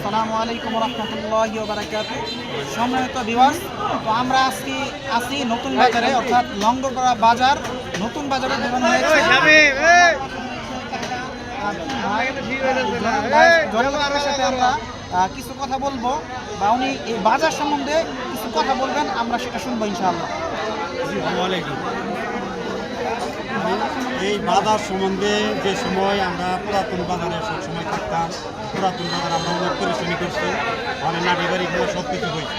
আসসালামু আলাইকুম রহমতুল্লাহি বারাকাতু সম্মানিত দিবস তো আমরা আজকে আছি নতুন বাজারে অর্থাৎ লঙ্গপাড়া বাজার নতুন বাজারে দোকান হয়েছে সাথে আমরা আহ, কিছু কথা বলব বা উনি এই বাজার সম্বন্ধে কিছু কথা বলবেন আমরা সেটা শুনব ইনশাআল্লাহ। এই বাজার সম্বন্ধে যে সময় আমরা পুরাতন বাজারে সবসময় থাকতাম, পুরাতন বাজার আমরা অনেক পরিশ্রমী করছি অনেক নাটি বাড়ি খেলা সব কিছু হয়েছে।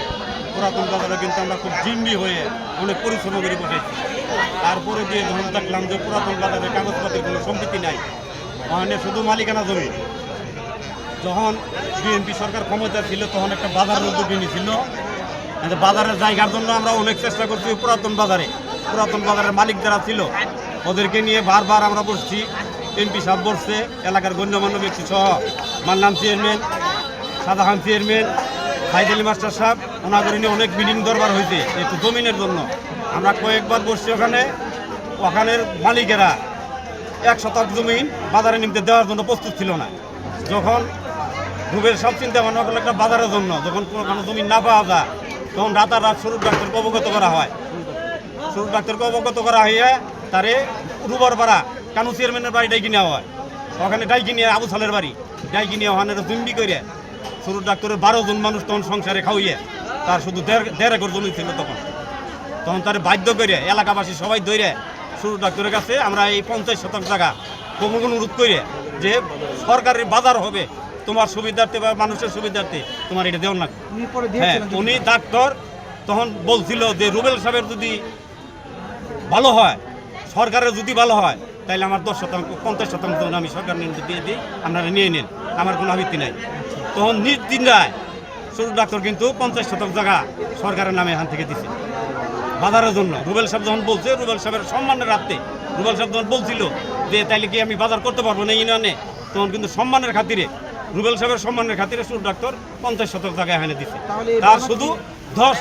পুরাতন বাজারে কিন্তু আমরা খুব জিম্বি হয়ে অনেক পরিশ্রম করে বসেছি। তারপরে দিয়ে যখন দেখলাম যে পুরাতন বাজারে কাগজপত্রের কোনো সম্পত্তি নাই ওখানে শুধু মালিকানা জমি। যখন বিএনপি সরকার ক্ষমতা ছিল, তখন একটা বাজার উদ্যোগ কিন্তু বাজারের জায়গার জন্য আমরা অনেক চেষ্টা করছি পুরাতন বাজারে। পুরাতন বাজারের মালিক যারা ছিল ওদেরকে নিয়ে বারবার আমরা বসছি। এমপি সাহেব বসছে, এলাকার গণ্যমান্য ব্যক্তি সহ। Mannan chairman Sadahan chairman Saeed master সাহেব, ওনাদের নিয়ে অনেক মিটিং দরবার হয়েছে একটু জমিনের জন্য। আমরা কয়েকবার বসছি ওখানে। ওখানের মালিকেরা এক শতাংশ জমিন বাজারে নিমতে দেওয়ার জন্য প্রস্তুত ছিল না। যখন রুবের সব চিন্তা ভাবনা করল একটা বাজারের জন্য, যখন কোনো কোনো জমি না পাওয়া যায়, তখন রাতারাত স্বরূপ ডাক্তারকে অবগত করা হয়। স্বরূপ ডাক্তারকে অবগত করা হইয়া তারে রুবার পাড়া কানু চেয়ারম্যানের বাড়ি ডাইকি নেওয়া হয়? ওখানে ডাইকি নিয়ে আবু সালের বাড়ি ডাইকি নিয়ে ওখানে জুম্বি করে স্বরূপ ডাক্তারের বারো জন মানুষ তখন সংসারে খাওয়াইয়ে তার শুধু দেড় দেড় একর জমি ছিল তখন। তখন তার বাধ্য করে এলাকাবাসী সবাই ধরে শুরু ডাক্তারের কাছে আমরা এই পঞ্চাশ শতাংশ টাকা কমন অনুরোধ করে যে সরকারের বাজার হবে তোমার সুবিধার্থে বা মানুষের সুবিধার্থে তোমার এটা দেওয়ার লাগবে হ্যাঁ উনি ডাক্তার তখন বলছিল যে রুবেল সাহেবের যদি ভালো হয় সরকারের যদি ভালো হয় তাহলে আমার দশ শতাংশ পঞ্চাশ শতাংশ আমি সরকার নিয়ে দিয়ে দিই আপনারা নিয়ে নিন আমার কোনো আবৃত্তি নাই। তখন নিজ দিন যায় শুরু ডাক্তার কিন্তু পঞ্চাশ শতাংশ জায়গা সরকারের নামে এখান থেকে দিছে। বাজারের জন্য। রুবেল সাহেব যখন বলছে রুবেল সাহেবের সম্মানের রাখতে রুবেল সাহেব যখন বলছিল যে তাইলে কি আমি বাজার করতে পারব না ইউনিয়নে তখন কিন্তু সম্মানের খাতিরে রুবেল সাহেবের সম্মানের খাতিরে শুরু ডাক্তার পঞ্চাশ শতক জায়গা এখানে দিছে। তার শুধু ধস